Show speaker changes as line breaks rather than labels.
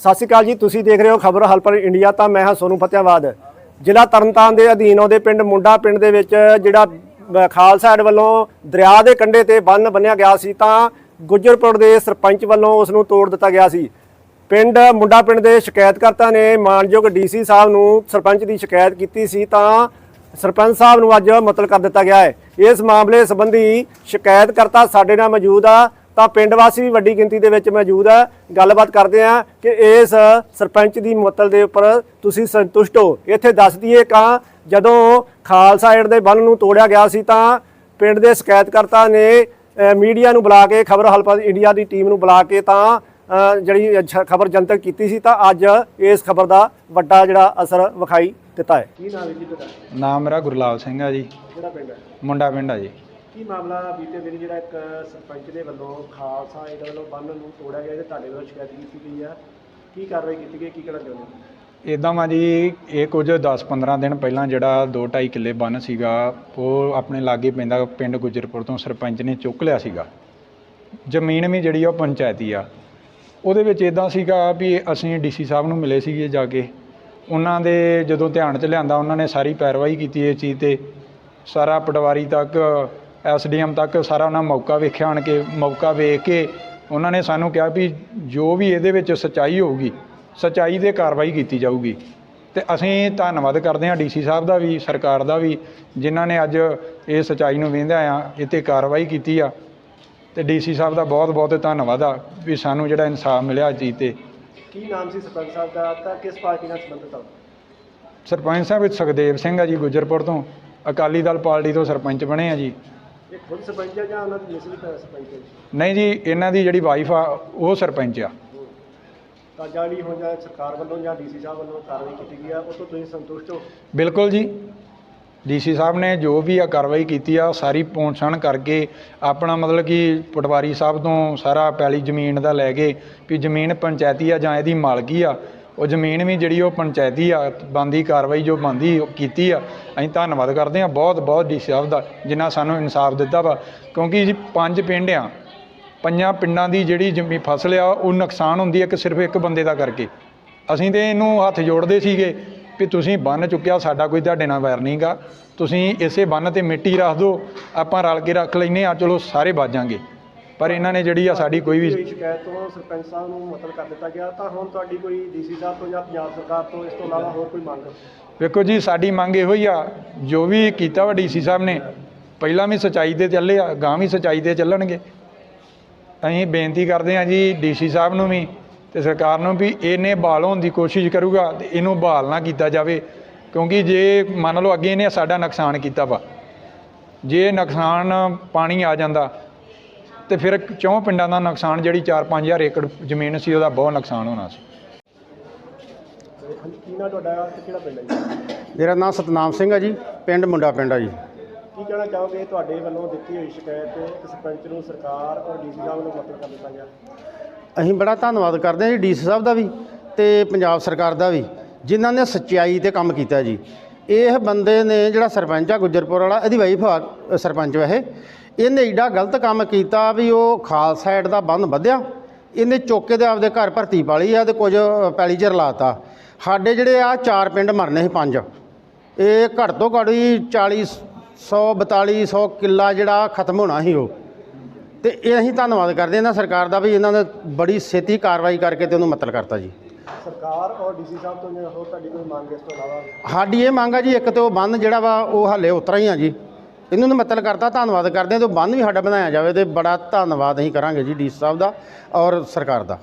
ਸਤਿ ਸ਼੍ਰੀ ਅਕਾਲ ਜੀ ਤੁਸੀਂ ਦੇਖ ਰਹੇ ਹੋ ਖਬਰ ਹਲਪਰ ਇੰਡੀਆ ਤਾਂ ਮੈਂ ਹਾਂ ਸੋਨੂੰ ਫਤਿਆਬਾਦ। ਜ਼ਿਲ੍ਹਾ ਤਰਨਤਾਰਨ ਦੇ ਅਧੀਨ ਆਉਂਦੇ ਪਿੰਡ ਮੁੰਡਾ ਪਿੰਡ ਦੇ ਵਿੱਚ ਜਿਹੜਾ ਅ, ਖਾਲਸਾ ਏਡ ਵੱਲੋਂ ਦਰਿਆ ਦੇ ਕੰਢੇ ਤੇ ਬੰਨ ਬੰਨਿਆ ਗਿਆ ਸੀ ਤਾਂ ਗੁੱਜਰਪੁਰ ਦੇ ਸਰਪੰਚ ਵੱਲੋਂ ਉਸ ਨੂੰ ਤੋੜ ਦਿੱਤਾ ਗਿਆ ਸੀ। ਪਿੰਡ ਮੁੰਡਾ ਪਿੰਡ ਦੇ ਸ਼ਿਕਾਇਤਕਰਤਾ ਨੇ ਮਾਨਯੋਗ ਡੀਸੀ ਸਾਹਿਬ ਨੂੰ ਸਰਪੰਚ ਦੀ ਸ਼ਿਕਾਇਤ ਕੀਤੀ ਸੀ ਤਾਂ ਸਰਪੰਚ ਸਾਹਿਬ ਨੂੰ ਅੱਜ ਮੁਅੱਤਲ ਕਰ ਦਿੱਤਾ ਗਿਆ ਹੈ। ਇਸ ਮਾਮਲੇ ਸੰਬੰਧੀ ਸ਼ਿਕਾਇਤਕਰਤਾ ਸਾਡੇ ਨਾਲ ਮੌਜੂਦ ਆ। ਤਾਂ ਪਿੰਡ ਵਾਸੀ ਵੀ ਵੱਡੀ ਗਿਣਤੀ ਦੇ ਵਿੱਚ ਮੌਜੂਦ ਆ। ਗੱਲਬਾਤ ਕਰਦੇ ਆ ਕਿ ਇਸ ਸਰਪੰਚ ਦੀ ਮੁਅੱਤਲ ਦੇ ਉੱਪਰ ਤੁਸੀਂ ਸੰਤੁਸ਼ਟ ਹੋ। ਇੱਥੇ ਦੱਸ ਦਈਏ ਕਾ ਜਦੋਂ ਖਾਲਸਾ ਏਡ ਦੇ ਬੰਨ ਨੂੰ ਤੋੜਿਆ ਗਿਆ ਸੀ ਤਾਂ ਪਿੰਡ ਦੇ ਸ਼ਿਕਾਇਤਕਰਤਾ ਨੇ ਮੀਡੀਆ ਨੂੰ ਬੁਲਾ ਕੇ ਖਬਰ ਹਲਪਾ ਇੰਡੀਆ ਦੀ ਟੀਮ ਨੂੰ ਬੁਲਾ ਕੇ ਤਾਂ ਜਿਹੜੀ ਖਬਰ ਜਨਤਕ ਕੀਤੀ ਸੀ ਤਾਂ ਅੱਜ ਇਸ ਖਬਰ ਦਾ ਵੱਡਾ ਜਿਹੜਾ ਅਸਰ ਵਿਖਾਈ ਦਿੱਤਾ ਹੈ। ਕੀ ਨਾਮ ਹੈ ਜੀ ਤੁਹਾਡਾ?
ਨਾਮ ਮੇਰਾ ਗੁਰਲਾਲ ਸਿੰਘ ਆ ਜੀ।
ਕਿਹੜਾ ਪਿੰਡ ਹੈ?
ਮੁੰਡਾ ਪਿੰਡ ਆ ਜੀ।
ਕੀ ਮਾਮਲਾ ਬੀਤੇ ਦਿਨ ਜਿਹੜਾ ਇੱਕ ਸਰਪੰਚ ਦੇ ਵੱਲੋਂ ਖਾਲਸਾ ਏਡ ਵੱਲੋਂ ਬੰਨ ਨੂੰ ਤੋੜਿਆ ਗਿਆ ਤੇ ਤੁਹਾਡੇ ਵੱਲੋਂ ਸ਼ਿਕਾਇਤ ਕੀਤੀ ਗਈ ਆ? ਕੀ ਕਾਰਵਾਈ ਕੀਤੀ ਗਈ, ਕੀ ਕਹਿਣਾ ਚਾਹੁੰਦੇ ਹੋ?
ਇਦਾਂ ਵਾ ਜੀ, ਇਹ ਕੁਝ 10-15 ਦਿਨ ਪਹਿਲਾਂ ਜਿਹੜਾ 2-2.5 ਕਿੱਲੇ ਬੰਨ ਸੀਗਾ, ਉਹ ਆਪਣੇ ਲਾਗੇ ਪੈਂਦਾ ਪਿੰਡ ਗੁਜਰਪੁਰ ਤੋਂ ਸਰਪੰਚ ਨੇ ਚੁੱਕ ਲਿਆ ਸੀਗਾ। ਜ਼ਮੀਨ ਵੀ ਜਿਹੜੀ ਆ ਉਹ ਪੰਚਾਇਤੀ ਆ। ਉਹਦੇ ਵਿੱਚ ਇਦਾਂ ਸੀਗਾ ਵੀ ਅਸੀਂ ਡੀਸੀ ਸਾਹਿਬ ਨੂੰ ਮਿਲੇ ਸੀਗੇ ਜਾ ਕੇ। ਉਹਨਾਂ ਦੇ ਜਦੋਂ ਧਿਆਨ 'ਚ ਲਿਆਂਦਾ, ਉਹਨਾਂ ਨੇ ਸਾਰੀ ਪੈਰਵਾਈ ਕੀਤੀ ਇਹ ਚੀਜ਼ ਤੇ। ਸਾਰਾ ਪਟਵਾਰੀ ਤੱਕ ਐਸਡੀਐਮ ਤੱਕ ਸਾਰਾ ਉਹਨਾਂ ਮੌਕਾ ਵੇਖਿਆ ਆਣ ਕੇ ਮੌਕਾ ਵੇਖ ਕੇ ਉਹਨਾਂ ਨੇ ਸਾਨੂੰ ਕਿਹਾ ਵੀ ਜੋ ਵੀ ਇਹਦੇ ਵਿੱਚ ਸੱਚਾਈ ਹੋਊਗੀ ਸੱਚਾਈ ਦੇ ਕਾਰਵਾਈ ਕੀਤੀ ਜਾਊਗੀ। ਤੇ ਅਸੀਂ ਧੰਨਵਾਦ ਕਰਦੇ ਹਾਂ ਡੀਸੀ ਸਾਹਿਬ ਦਾ ਵੀ ਸਰਕਾਰ ਦਾ ਵੀ ਜਿਨ੍ਹਾਂ ਨੇ ਅੱਜ ਇਹ ਸੱਚਾਈ ਨੂੰ ਵੇਂਦਿਆਂ ਆ ਇਹ 'ਤੇ ਕਾਰਵਾਈ ਕੀਤੀ ਆ। ਤੇ ਡੀਸੀ ਸਾਹਿਬ ਦਾ ਬਹੁਤ ਬਹੁਤ ਧੰਨਵਾਦ ਆ ਵੀ ਸਾਨੂੰ ਜਿਹੜਾ ਇਨਸਾਫ ਮਿਲਿਆ ਅੱਜ ਚੀਜ਼ ਤੇ।
ਕੀ ਨਾਮ ਸੀ ਸਰਪੰਚ ਸਾਹਿਬ ਦਾ ਤਾਂ ਕਿਸ ਪਾਰਟੀ ਨਾਲ ਸੰਬੰਧਿਤ ਹੋ
ਸਰਪੰਚ ਸਾਹਿਬ ਵਿੱਚ ਸੁਖਦੇਵ ਸਿੰਘ ਆ ਜੀ ਗੁਜਰਪੁਰ ਤੋਂ। ਅਕਾਲੀ ਦਲ ਪਾਰਟੀ ਤੋਂ ਸਰਪੰਚ ਬਣੇ ਆ ਜੀ।
ਇਹ ਖੁਦ ਸਰਪੰਚ ਹੈ ਜਾਂ ਉਹਨਾਂ ਦੀ ਮਿਸਰੀ ਸਰਪੰਚ ਹੈ
ਨਹੀਂ ਜੀ ਇਹਨਾਂ ਦੀ ਜਿਹੜੀ ਵਾਈਫ ਆ ਉਹ ਸਰਪੰਚ ਆ।
ਤਾਂ ਜਾਲੀ ਹੋ ਜਾਂ ਸਰਕਾਰ ਵੱਲੋਂ ਜਾਂ ਡੀਸੀ ਸਾਹਿਬ ਵੱਲੋਂ ਕਾਰਵਾਈ ਕੀਤੀ ਗਈ ਆ ਉਸ ਤੋਂ ਤੁਸੀਂ ਸੰਤੁਸ਼ਟ ਹੋ?
ਬਿਲਕੁਲ ਜੀ। ਡੀਸੀ ਸਾਹਿਬ ਨੇ ਜੋ ਵੀ ਆ ਕਾਰਵਾਈ ਕੀਤੀ ਆ ਸਾਰੀ ਪਹੁੰਚਣ ਕਰਕੇ ਆਪਣਾ ਮਤਲਬ ਕਿ ਪਟਵਾਰੀ ਸਾਹਿਬ ਤੋਂ ਸਾਰਾ ਪੈਲੀ ਜ਼ਮੀਨ ਦਾ ਲੈ ਕੇ ਵੀ ਜ਼ਮੀਨ ਪੰਚਾਇਤੀ ਆ ਜਾਂ ਇਹਦੀ ਮਾਲਕੀ ਆ ਉਹ ਜ਼ਮੀਨ ਵੀ ਜਿਹੜੀ ਉਹ ਪੰਚਾਇਤੀ ਆ ਬੰਦੀ ਕਾਰਵਾਈ ਜੋ ਬੰਦੀ ਕੀਤੀ ਆ। ਅਸੀਂ ਧੰਨਵਾਦ ਕਰਦੇ ਹਾਂ ਬਹੁਤ ਬਹੁਤ ਡੀ ਸਾਹਿਬ ਦਾ, ਜਿਨ੍ਹਾਂ ਸਾਨੂੰ ਇਨਸਾਫ ਦਿੱਤਾ ਵਾ। ਕਿਉਂਕਿ ਜੀ ਪੰਜ ਪਿੰਡ ਆ, ਪੰਜਾਂ ਪਿੰਡਾਂ ਦੀ ਜਿਹੜੀ ਜ਼ਮੀ ਫਸਲ ਆ, ਉਹ ਨੁਕਸਾਨ ਹੁੰਦੀ ਹੈ ਕਿ ਸਿਰਫ ਇੱਕ ਬੰਦੇ ਦਾ ਕਰਕੇ। ਅਸੀਂ ਤੇ ਇਹਨੂੰ ਹੱਥ ਜੋੜਦੇ ਸੀਗੇ ਵੀ ਤੁਸੀਂ ਬੰਨ ਚੁੱਕਿਆ, ਸਾਡਾ ਕੋਈ ਤੁਹਾਡੇ ਨਾਲ ਵੈਰ ਨਹੀਂਗਾ। ਤੁਸੀਂ ਇਸੇ ਬੰਨ ਤੇ ਮਿੱਟੀ ਰੱਖ ਦਿਓ, ਆਪਾਂ ਰਲ ਕੇ ਰੱਖ ਲੈਨੇ ਆ ਚਲੋ ਸਾਰੇ ਬਾਜਾਂਗੇ ਪਰ ਇਹਨਾਂ ਨੇ ਜਿਹੜੀ ਆ ਸਾਡੀ ਕੋਈ ਵੀ
ਸ਼ਿਕਾਇਤ ਤੋਂ ਸਰਪੰਚ ਸਾਹਿਬ ਨੂੰ ਮੁਅੱਤਲ ਕਰ ਦਿੱਤਾ ਗਿਆ ਤਾਂ ਹੁਣ ਤੁਹਾਡੀ ਕੋਈ ਡੀਸੀ ਸਾਹਿਬ ਤੋਂ ਜਾਂ ਪੰਜਾਬ ਸਰਕਾਰ ਤੋਂ ਇਸ ਤੋਂ ਇਲਾਵਾ ਹੋਰ ਕੋਈ ਮੰਗ?
ਵੇਖੋ ਜੀ ਸਾਡੀ ਮੰਗ ਇਹੋ ਹੀ ਆ ਜੋ ਵੀ ਕੀਤਾ ਵਾ ਡੀਸੀ ਸਾਹਿਬ ਨੇ ਪਹਿਲਾਂ ਵੀ ਸਚਾਈ ਤੇ ਚੱਲੇ ਆ ਗਾਂ ਵੀ ਸਚਾਈ ਤੇ ਚੱਲਣਗੇ। ਅਸੀਂ ਬੇਨਤੀ ਕਰਦੇ ਹਾਂ ਜੀ ਡੀਸੀ ਸਾਹਿਬ ਨੂੰ ਵੀ ਤੇ ਸਰਕਾਰ ਨੂੰ ਵੀ ਇਹਨੇ ਬਹਾਲ ਹੋਣ ਦੀ ਕੋਸ਼ਿਸ਼ ਕਰੂਗਾ ਤੇ ਇਹਨੂੰ ਬਹਾਲ ਨਾ ਕੀਤਾ ਜਾਵੇ ਕਿਉਂਕਿ ਜੇ ਮੰਨ ਲਓ ਅੱਗੇ ਇਹਨੇ ਸਾਡਾ ਨੁਕਸਾਨ ਕੀਤਾ ਵਾ ਜੇ ਨੁਕਸਾਨ ਪਾਣੀ ਆ ਜਾਂਦਾ ਤੇ ਫਿਰ ਚੌਂ ਪਿੰਡਾਂ ਦਾ ਨੁਕਸਾਨ ਜਿਹੜੀ 4-5000 ਏਕੜ ਜ਼ਮੀਨ ਸੀ ਉਹਦਾ ਬਹੁਤ ਨੁਕਸਾਨ ਹੋਣਾ ਸੀ।
ਤੇ ਹਾਂਜੀ, ਕੀ ਨਾਂ ਤੁਹਾਡਾ ਤੇ ਕਿਹੜਾ ਪਿੰਡ ਹੈ ਜੀ?
ਮੇਰਾ ਨਾਮ ਸਤਨਾਮ ਸਿੰਘ ਹੈ ਜੀ ਪਿੰਡ ਮੁੰਡਾ ਪਿੰਡ ਆ ਜੀ।
ਕੀ ਕਹਿਣਾ ਚਾਹੋਗੇ ਤੁਹਾਡੇ ਵੱਲੋਂ ਦਿੱਤੀ ਹੋਈ ਸ਼ਿਕਾਇਤ ਤੇ ਇੱਕ ਸਰਪੰਚ ਨੂੰ ਸਰਕਾਰ ਔਰ ਡੀਸੀ ਸਾਹਿਬ ਨੂੰ ਮੁਅੱਤਲ ਕਰ ਦਿੱਤਾ ਗਿਆ?
ਅਸੀਂ ਬੜਾ ਧੰਨਵਾਦ ਕਰਦੇ ਹਾਂ ਜੀ ਡੀਸੀ ਸਾਹਿਬ ਦਾ ਵੀ ਤੇ ਪੰਜਾਬ ਸਰਕਾਰ ਦਾ ਵੀ ਜਿਨ੍ਹਾਂ ਨੇ ਸੱਚਾਈ ਤੇ ਕੰਮ ਕੀਤਾ ਜੀ। ਇਹ ਬੰਦੇ ਨੇ ਜਿਹੜਾ ਸਰਪੰਚ ਆ ਗੁੱਜਰਪੁਰ ਵਾਲਾ ਇਹਦੀ ਵਾਈਫ ਆ ਸਰਪੰਚ ਵੈਸੇ। ਇਹਨੇ ਏਡਾ ਗਲਤ ਕੰਮ ਕੀਤਾ ਵੀ ਉਹ ਖਾਲਸਾ ਏਡ ਦਾ ਬੰਨ ਵਧਿਆ। ਇਹਨੇ ਚੌਕੇ ਦੇ ਆਪਦੇ ਘਰ ਭਰਤੀ ਪਾਲੀ ਆ ਤੇ ਕੁਝ ਪੈਲੀ ਚ ਰਲਾਤਾ। ਸਾਡੇ ਜਿਹੜੇ ਆ ਚਾਰ ਪਿੰਡ ਮਰਨੇ ਸੀ ਪੰਜ। ਇਹ ਘੱਟ ਤੋਂ ਘੱਟ ਹੀ 40 100 4200 ਕਿੱਲਾ ਜਿਹੜਾ ਖਤਮ ਹੋਣਾ ਸੀ ਉਹ। ਤੇ ਇਹ ਅਸੀਂ ਧੰਨਵਾਦ ਕਰਦੇ ਹਾਂ ਇਹਨਾਂ ਸਰਕਾਰ ਦਾ ਵੀ ਇਹਨਾਂ ਨੇ ਬੜੀ ਛੇਤੀ ਕਾਰਵਾਈ ਕਰਕੇ ਤੇ ਉਹਨੂੰ ਮਤਲ ਕਰਤਾ ਜੀ।
ਸਰਕਾਰ ਔਰ ਡੀਸੀ ਸਾਹਿਬ ਤੋਂ ਜਾਂ ਹੋਰ ਤੁਹਾਡੀ ਕੋਈ ਮੰਗ ਇਸ ਤੋਂ ਇਲਾਵਾ?
ਸਾਡੀ ਇਹ ਮੰਗ ਆ ਜੀ ਇੱਕ ਤੇ ਉਹ ਬੰਨ ਜਿਹੜਾ ਵਾ ਉਹ ਹਾਲੇ ਉਤਰਾ ਹੀ ਆ ਜੀ। ਇਹਨੂੰ ਨੇ ਕਰਤਾ, ਧੰਨਵਾਦ ਕਰਦੇ ਹਾਂ, ਤੇ ਬੰਨ ਵੀ ਸਾਡਾ ਬਣਾਇਆ ਜਾਵੇ ਤੇ ਬੜਾ ਧੰਨਵਾਦ ਅਸੀਂ ਕਰਾਂਗੇ ਜੀ ਡੀ ਸਾਹਿਬ ਦਾ ਔਰ ਸਰਕਾਰ ਦਾ।